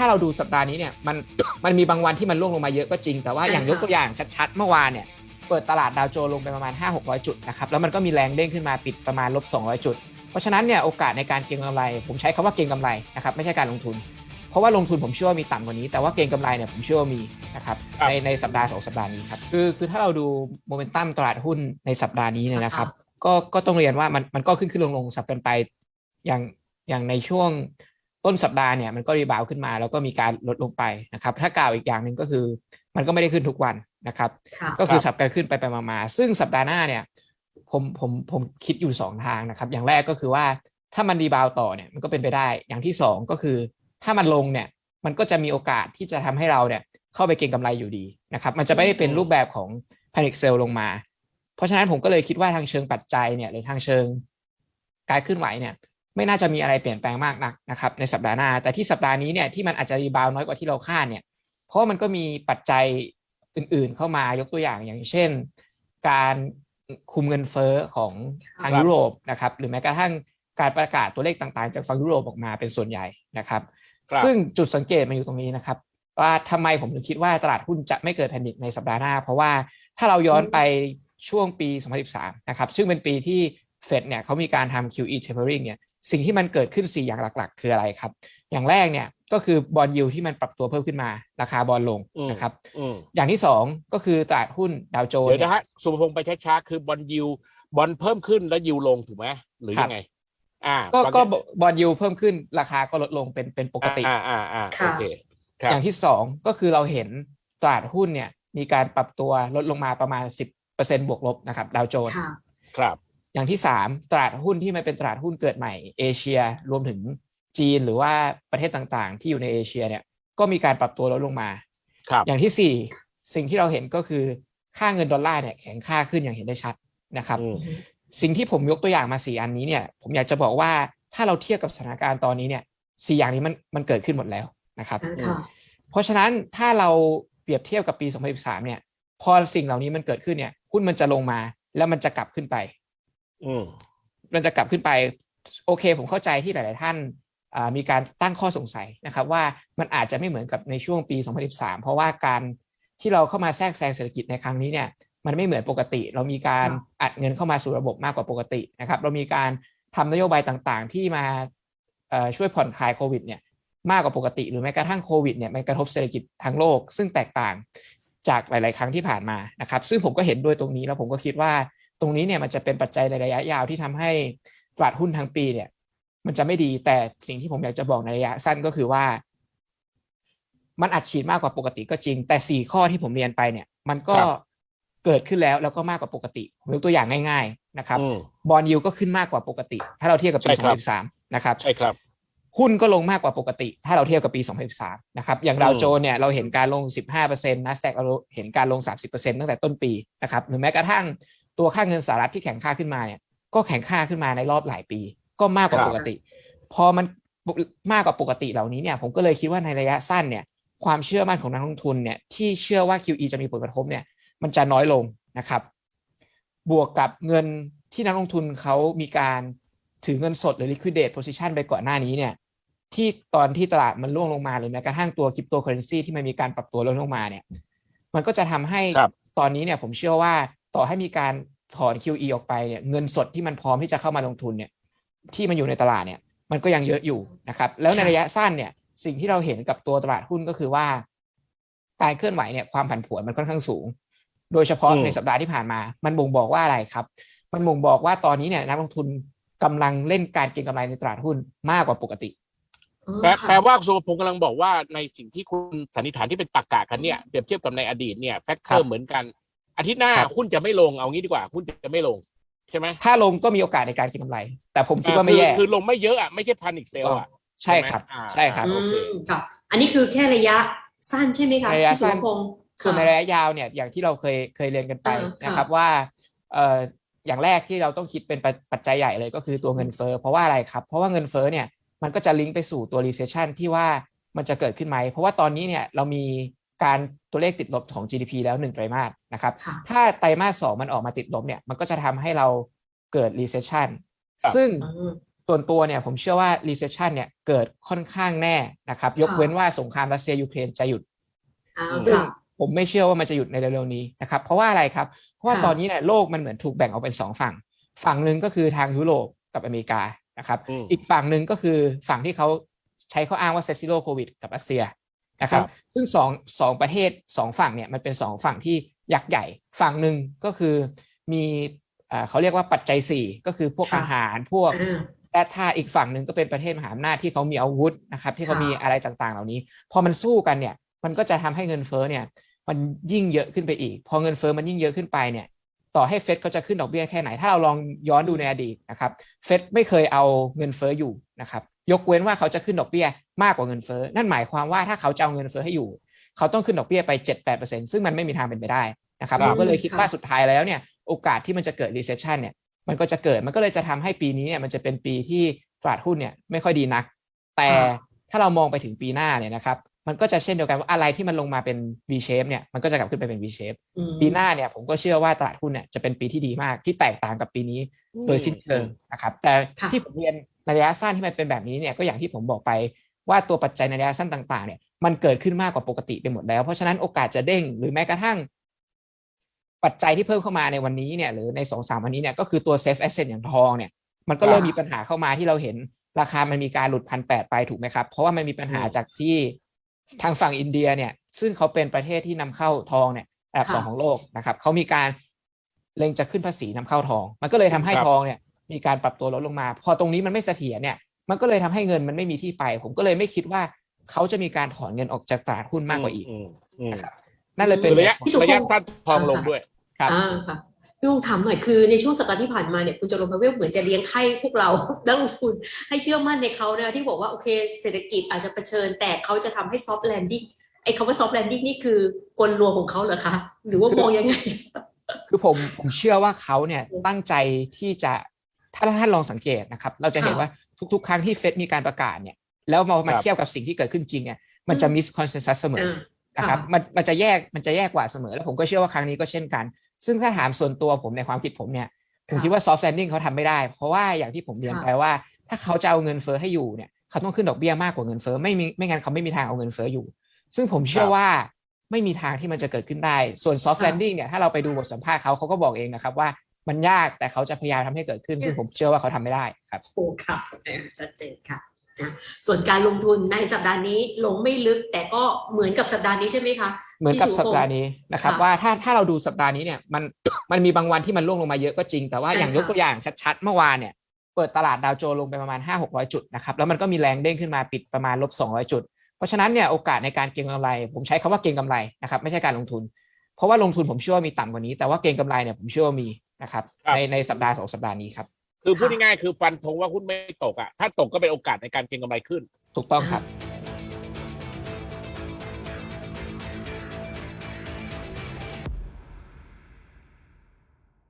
ถ้าเราดูสัปดาห์นี้เนี่ยมันมันมีบางวันที่มันร่วงลงมาเยอะก็จริง แต่ว่าใช่อย่างค่ะยกตัวอย่างชัดๆ เมื่อวานเนี่ยเปิดตลาดดาวโจนส์ลงไปประมาณ 5 600 จุดนะครับแล้วมันก็มีแรงเด้งขึ้นมาปิดประมาณลบ200 จุด เพราะฉะนั้นเนี่ยโอกาสในการเก็งกำไร ผมใช้คำว่าเก็งกำไรนะครับไม่ใช่การลงทุน เพราะว่าลงทุนผมเชื่อว่ามีต่ำกว่านี้ แต่ว่าเก็งกำไรเนี่ยผมเชื่อว่ามีนะครับครับในในสัปดาห์สองสัปดาห์นี้ครับคือคือถ้าเราดูโมเมนตัมตลาดหุ้นในสัปดาห์นี้เนี่ยนะครับก็ก็ต้องเรียนว่ามันมันก็ขึ้นขึ้นลงลงสับกันไปอย่างอย่างในช่วง ต้นสัปดาห์เนี่ยมันก็รีบาวด์ขึ้นมา แล้วก็มีการลดลงไปนะครับ ถ้ากล่าวอีกอย่างหนึ่งก็คือ มันก็ไม่ได้ขึ้นทุกวันนะครับค่ะก็คือสับกันขึ้นไปไปมาๆซึ่งสัปดาห์หน้าเนี่ยผมผมผมคิดอยู่สองทางนะครับ อย่างแรกก็คือว่าถ้ามันรีบาวด์ต่อเนี่ยมันก็เป็นไปได้ อย่างที่สองก็คือ ถ้ามันลงเนี่ยมันก็จะมีโอกาสที่จะทำให้เราเนี่ยเข้าไปเก็งกำไรอยู่ดีนะครับ มันจะไม่ได้เป็นรูปแบบของ panic sell ลงมา เพราะฉะนั้นผมก็เลยคิดว่าทางเชิงปัจจัยเนี่ยหรือทางเชิงการเคลื่อนไหวเนี่ย ไม่น่าจะมีอะไรเปลี่ยนแปลงมากนักนะครับในสัปดาห์หน้า แต่ที่สัปดาห์นี้เนี่ยที่มันอาจจะรีบาวด์น้อยกว่าที่เราคาดเนี่ยเพราะว่ามันก็มีปัจจัยอื่น ๆ เข้ามายกตัวอย่างอย่างเช่น การคุมเงินเฟ้อของทางครับยุโรปนะครับหรือแม้กระทั่งการประกาศตัวเลขต่างๆ จากฝั่งยุโรปออกมาเป็นส่วนใหญ่นะครับครับซึ่งจุดสังเกตมันอยู่ตรงนี้นะครับ ว่าทำไมผมถึงคิดว่าตลาดหุ้นจะไม่เกิดแพนิคในสัปดาห์หน้า เพราะว่าถ้าเราย้อนไปช่วงปี 2013 นะครับ ซึ่งเป็นปีที่เฟดเนี่ยเขามีการทำ QE tapering เนี่ย สิ่งที่มันเกิดขึ้น 4 อย่างหลัก ๆ คืออะไรครับ อย่างแรกเนี่ยก็คือบอลยูที่มันปรับตัวเพิ่มขึ้นมาราคาบอลลงอืมนะครับอืมอย่างที่ 2 ก็คือตลาดหุ้นดาวโจนเดี๋ยวส์นะฮะสุภพงศ์ไปช้าๆคือบอลยิวบอลเพิ่มขึ้นแล้วยิวลงถูกไหมหรือยังไงอ่าก็ฟังก็บอลยูเพิ่มขึ้นราคาก็ลดลงเป็นเป็นปกติอ่าอ่าอ่าค่ะโอเคครับอย่างที่สองก็คือเราเห็นตลาดหุ้นเนี่ยมีการปรับตัวลดลงมาประมาณ 10%บวกลบนะครับดาวโจนส์ค่ะครับ อย่างที่สามตลาดหุ้นที่มันเป็นตลาดหุ้นเกิดใหม่เอเชีย รวมถึงจีนหรือว่าประเทศต่างๆ ที่อยู่ในเอเชียเนี่ยก็มีการปรับตัวลดลงมาครับอย่างที่สี่สิ่งที่เราเห็นก็คือค่าเงินดอลลาร์เนี่ยแข็งค่าขึ้นอย่างเห็นได้ชัดนะครับอืมสิ่งที่ผมยกตัวอย่างมาสี่อันนี้เนี่ย ผมอยากจะบอกว่าถ้าเราเทียบกับสถานการณ์ตอนนี้เนี่ยสี่อย่างนี้มันมันเกิดขึ้นหมดแล้วนะครับค่ะเพราะฉะนั้นถ้าเราเปรียบเทียบกับปี 2013 เนี่ย พอสิ่งเหล่านี้มันเกิดขึ้นเนี่ยหุ้นมันจะลงมาแล้วมันจะกลับขึ้นไปอื มมันจะกลับขึ้นไป โอเค ผมเข้าใจที่หลาย ๆ ท่านอ่ามีการตั้งข้อสงสัยนะครับ ว่ามันอาจจะไม่เหมือนกับในช่วงปี 2013 เพราะว่าการที่เราเข้ามาแทรกแซงเศรษฐกิจในครั้งนี้เนี่ยมันไม่เหมือนปกติ เรามีการครับอัดเงินเข้ามาสู่ระบบมากกว่าปกตินะครับ เรามีการทำนโยบายต่างๆ ที่มาเอ่อช่วยผ่อนคลายโควิดเนี่ยมากกว่าปกติ หรือแม้กระทั่งโควิดเนี่ยมันกระทบเศรษฐกิจทั้งโลก ซึ่งแตกต่างจากหลาย ๆ ครั้งที่ผ่านมานะครับ ซึ่งผมก็เห็นด้วยตรงนี้แล้วผมก็คิดว่า ตรงนี้เนี่ยมันจะเป็นปัจจัยในระยะยาวที่ทำให้ตลาดหุ้นทั้งปีเนี่ย มันจะไม่ดีแต่สิ่งที่ผมอยากจะบอกในระยะสั้นก็คือว่า มันอัดฉีดมากกว่าปกติก็จริง แต่สี่ข้อที่ผมเรียนไปเนี่ย มันก็ครับเกิดขึ้นแล้วแล้วก็มากกว่าปกติผมยกตัวอย่างง่าย ๆ นะครับอืมบอลยูก็ขึ้นมากกว่าปกติ ถ้าเราเทียบกับปีใช่ครับ2013นะครับใช่ครับหุ้นก็ลงมากกว่าปกติ ถ้าเราเทียบกับปี 2013 นะครับ อย่างดาวโจนส์เนี่ยเราเห็นการลง 15%นะแ a กเราเห็นการลง 30%ตั้งแต่ต้นปีนะครับ หรือแม้กระทั่ง ตัวค่าเงินสหรัฐที่แข็งค่าขึ้นมาเนี่ยก็แข็งค่าขึ้นมาในรอบหลายปี ก็มากกว่าครับปกติ พอมันมากกว่าปกติเหล่านี้เนี่ยผมก็เลยคิดว่าในระยะสั้นเนี่ยความเชื่อมั่นของนักลงทุนเนี่ยที่เชื่อว่า QE จะมีผลกระทบเนี่ยมันจะน้อยลงนะครับ บวกกับเงินที่นักลงทุนเขามีการถือเงินสดหรือ liquidate position ไปก่อนหน้านี้เนี่ยที่ตอนที่ตลาดมันร่วงลงมาหรือแม้กระทั่งตัวคริปโตเคอเรนซีที่มันมีการปรับตัวลดลงมาเนี่ยมันก็จะทำให้ครับตอนนี้เนี่ยผมเชื่อว่าต่อให้มีการ ถอน QE ออกไปเนี่ยเงินสดที่มันพร้อมที่จะเข้ามาลงทุนเนี่ยที่มันอยู่ในตลาดเนี่ยมันก็ยังเยอะอยู่นะครับแล้วในค่ะระยะสั้นเนี่ยสิ่งที่เราเห็นกับตัวตลาดหุ้นก็คือว่า การเคลื่อนไหวเนี่ยความผันผวนมันค่อนข้างสูง โดยเฉพาะอืมในสัปดาห์ที่ผ่านมา มันบ่งบอกว่าอะไรครับ มันบ่งบอกว่าตอนนี้เนี่ยนักลงทุนกำลังเล่นการเก็งกำไรในตลาดหุ้นมากกว่าปกติแปลค่ะแปลว่าสุภพงศ์กำลังบอกว่าในสิ่งที่คุณสันนิษฐานที่เป็นตรรกะกันเนี่ยเปรียบเทียบกับในอดีตเนี่ยแฟกเตครัอบร์เหมือนกัน อาทิตย์หน้าครับหุ้นจะไม่ลงเอางี้ดีกว่าหุ้นจะไม่ลงใช่ไหมถ้าลงก็มีโอกาสในการเก็งกำไร แต่ผมคิดว่าไม่แย่คือคือลงไม่เยอะอะไม่ใช่พันิกเซลอะใช่ครับ ใช่ไหมอ่าใช่ครับอืโอเคมค่ะ อันนี้คือแค่ระยะสั้นใช่ไหมคะระยะพี่สุสั้นภพงศ์ส่วนในค่ะระยะยาวเนี่ยอย่างที่เราเคยเคยเรียนกันไปอ่าค่ะนะครับว่าเอ่ออย่างแรกที่เราต้องคิดเป็นปัจปัจจัยใหญ่เลยก็คือตัวเงินเฟ้อเพราะว่าอะไรครับ เพราะว่าเงินเฟ้อเนี่ยมันก็จะลิงก์ไปสู่ตัว recession ที่ว่ามันจะเกิดขึ้นไหม เพราะว่าตอนนี้เนี่ยเรามี การตัวเลขติดลบของ GDP แล้วหนึ่งไตรมาสนะครับค่ะถ้าไตรมาสสองมันออกมาติดลบเนี่ยมันก็จะทำให้เราเกิด recession ครับซึ่งอืมส่วนตัวเนี่ยผมเชื่อว่า recession เนี่ยเกิดค่อนข้างแน่นะครับ ยกเว้นว่าสงครามรัสเซียยูเครนจะหยุดอ่าซึ่งค่ะผมไม่เชื่อว่ามันจะหยุดในเร็วๆนี้นะครับเพราะว่าอะไรครับ เพราะว่าค่ะตอนนี้เนี่ยโลกมันเหมือนถูกแบ่งออกเป็นสองฝั่ง ฝั่งหนึ่งก็คือทางยุโรปกับอเมริกานะครับอืมอีกฝั่งหนึ่งก็คือฝั่งที่เขาใช้ข้ออ้างว่าเซซิโ o โควิดกับรัสเซีย นะครับครับซึ่งสองสองประเทศสองฝั่งเนี่ยมันเป็นสองฝั่งที่ยักษ์ใหญ่ ฝั่งหนึ่งก็คือมีอ่าเขาเรียกว่าปัจจัยสี่ก็คือพวกค่ะอาหารพวกอ่าและถ้าอีกฝั่งหนึ่งก็เป็นประเทศมหาอำนาจที่เขามีอาวุธนะครับที่เขาค่ะมีอะไรต่างๆ เหล่านี้ พอมันสู้กันเนี่ยมันก็จะทำให้เงินเฟ้อเนี่ยมันยิ่งเยอะขึ้นไปอีก พอเงินเฟ้อมันยิ่งเยอะขึ้นไปเนี่ยต่อให้เฟดเขาจะขึ้นดอกเบี้ยแค่ไหน ถ้าเราลองย้อนดูในอดีตนะครับเฟดไม่เคยเอาเงินเฟ้ออยู่นะครับ ยกเว้นว่าเขาจะขึ้นดอกเบี้ยมากกว่าเงินเฟ้อนั่นหมายความว่าถ้าเขาจะเอาเงินเฟ้อให้อยู่ เขาต้องขึ้นดอกเบี้ยไป 7-8%ซึ่งมันไม่มีทางเป็นไปได้นะครับครับผมก็เลยคิดค่ะว่าสุดท้ายแล้วเนี่ยโอกาสที่มันจะเกิด recession เนี่ยมันก็จะเกิดมันก็เลยจะทำให้ปีนี้เนี่ยมันจะเป็นปีที่ตลาดหุ้นเนี่ยไม่ค่อยดีนัก แต่ค่ะถ้าเรามองไปถึงปีหน้าเนี่ยนะครับมันก็จะเช่นเดียวกันว่าอะไรที่มันลงมาเป็น V shape เนี่ยมันก็จะกลับขึ้นไปเป็น V shape อืมปีหน้าเนี่ยผมก็เชื่อว่าตลาดหุ้นเนี่ยจะเป็นปีที่ดีมากที่แตกต่างกับปีนี้โดยสิ้นเชิงนะครับแต่ค่ะที่ผมเรียนใน ระยะสั้นที่มันเป็นแบบนี้เนี่ยก็อย่างที่ผมบอกไปว่าตัวปัจจัยในระยะสั้นต่างๆ เนี่ยมันเกิดขึ้นมากกว่าปกติไปหมดแล้ว เพราะฉะนั้นโอกาสจะเด้งหรือแม้กระทั่ง ปัจจัยที่เพิ่มเข้ามาในวันนี้เนี่ยหรือในสองสามวันนี้เนี่ยก็คือตัวเซฟแอสเซทอย่างทองเนี่ยมันก็เริ่มค่ะมีปัญหาเข้ามาที่เราเห็นราคามันมีการหลุดพันแปดไปถูกไหมครับ เพราะว่ามันมีปัญหาอืมจากที่ทางฝั่งอินเดียเนี่ยซึ่งเขาเป็นประเทศที่นำเข้าทองเนี่ยอันดับค่ะสองของโลกนะครับเขามีการเล็งจะขึ้นภาษีนำเข้าทอง มันก็เลยทำให้ครับทองเนี่ย มีการปรับตัวลดลงมา พอตรงนี้มันไม่เสถียรเนี่ยมันก็เลยทำให้เงินมันไม่มีที่ไป ผมก็เลยไม่คิดว่าเขาจะมีการถอนเงินออกจากตลาดหุ้นมากกว่าอีกมอืมนะครับนั่นเลยเป็นคือระยะพี่สุพงษ์ระยะสั้นทองลงด้วยครับอ่าค่ะพี่ลงถามหน่อยคือในช่วงสัปดาห์ที่ผ่านมาเนี่ยคุณจอร์นพาเวลเหมือนจะเลี้ยงไข้พวกเรานักลงทุนให้เชื่อมั่นในเขานะที่บอกว่าโอเคเศรษฐกิจอาจจะเผชิญ แต่เขาจะทำให้ซอฟต์แลนดิ้งไอ้คำว่าซอฟต์แลนดิ้งนี่คือกลลวงของเขาเหรอคะ หรือว่ามองยังไง คือผมผมเชื่อว่าเขาเนี่ยตั้งใจที่จะ ถ้าท่านลองสังเกตนะครับ เราจะเห็นค่ะว่าทุกๆ ครั้งที่เฟดมีการประกาศเนี่ย แล้วมามาครับเทียบกับสิ่งที่เกิดขึ้นจริงเนี่ยมันจะอืมมิสคอนเซนแซสเสมออ่านะครับค่ะมันมันจะแยกมันจะแยกกว่าเสมอ แล้วผมก็เชื่อว่าครั้งนี้ก็เช่นกัน ซึ่งถ้าถามส่วนตัวผมในความคิดผมเนี่ยผมค่ะคิดว่าซอฟต์แลนดิ้งเขาทำไม่ได้ เพราะว่าอย่างที่ผมเรียนค่ะไปว่า ถ้าเขาจะเอาเงินเฟ้อให้อยู่เนี่ยเขาต้องขึ้นดอกเบี้ยมากกว่าเงินเฟ้อไม่มีไม่งั้นเขาไม่มีทางเอาเงินเฟ้ออยู่ ซึ่งผมเชื่อครับว่าไม่มีทางที่มันจะเกิดขึ้นได้ ส่วนซอฟต์ค่ะแลนดิ้งเนี่ยถ้าเราไปดูบทสัมภาษณ์เขาเขาก็บอกเองนะครับว่า มันยากแต่เขาจะพยายามทำให้เกิดขึ้น ซึ่งผมเชื่อว่าเขาทำไม่ได้ครับโอ้ค่ะอ่าชัดเจนค่ะนะส่วนการลงทุนในสัปดาห์นี้ลงไม่ลึกแต่ก็เหมือนกับสัปดาห์นี้ใช่ไหมคะ เหมือนกับพี่สุสัปดาห์นี้นะครับค่ะว่าถ้าถ้าเราดูสัปดาห์นี้เนี่ยมันมันมีบางวันที่มันร่วงลงมาเยอะก็จริง แต่ว่าใช่อย่างยกค่ะตัวอย่างชัดๆ เมื่อวานเนี่ยเปิดตลาดดาวโจนส์ลงไปประมาณ 5 600 จุดนะครับแล้วมันก็มีแรงเด้งขึ้นมาปิดประมาณลบ200 จุด เพราะฉะนั้นเนี่ยโอกาสในการเก็งกำไร ผมใช้คำว่าเก็งกำไรนะครับไม่ใช่การลงทุน เพราะว่าลงทุนผมเชื่อว่ามีต่ำกว่านี้ แต่ว่าเก็งกำไรเนี่ยผมเชื่อว่ามี นะครับ ครับ ในในสัปดาห์สองสัปดาห์นี้ครับ คือพูดง่ายๆคือฟันธงว่าหุ้นไม่ตกอะถ้าตกก็เป็นโอกาสในการเก็งกำไรขึ้น ถูกต้องครับ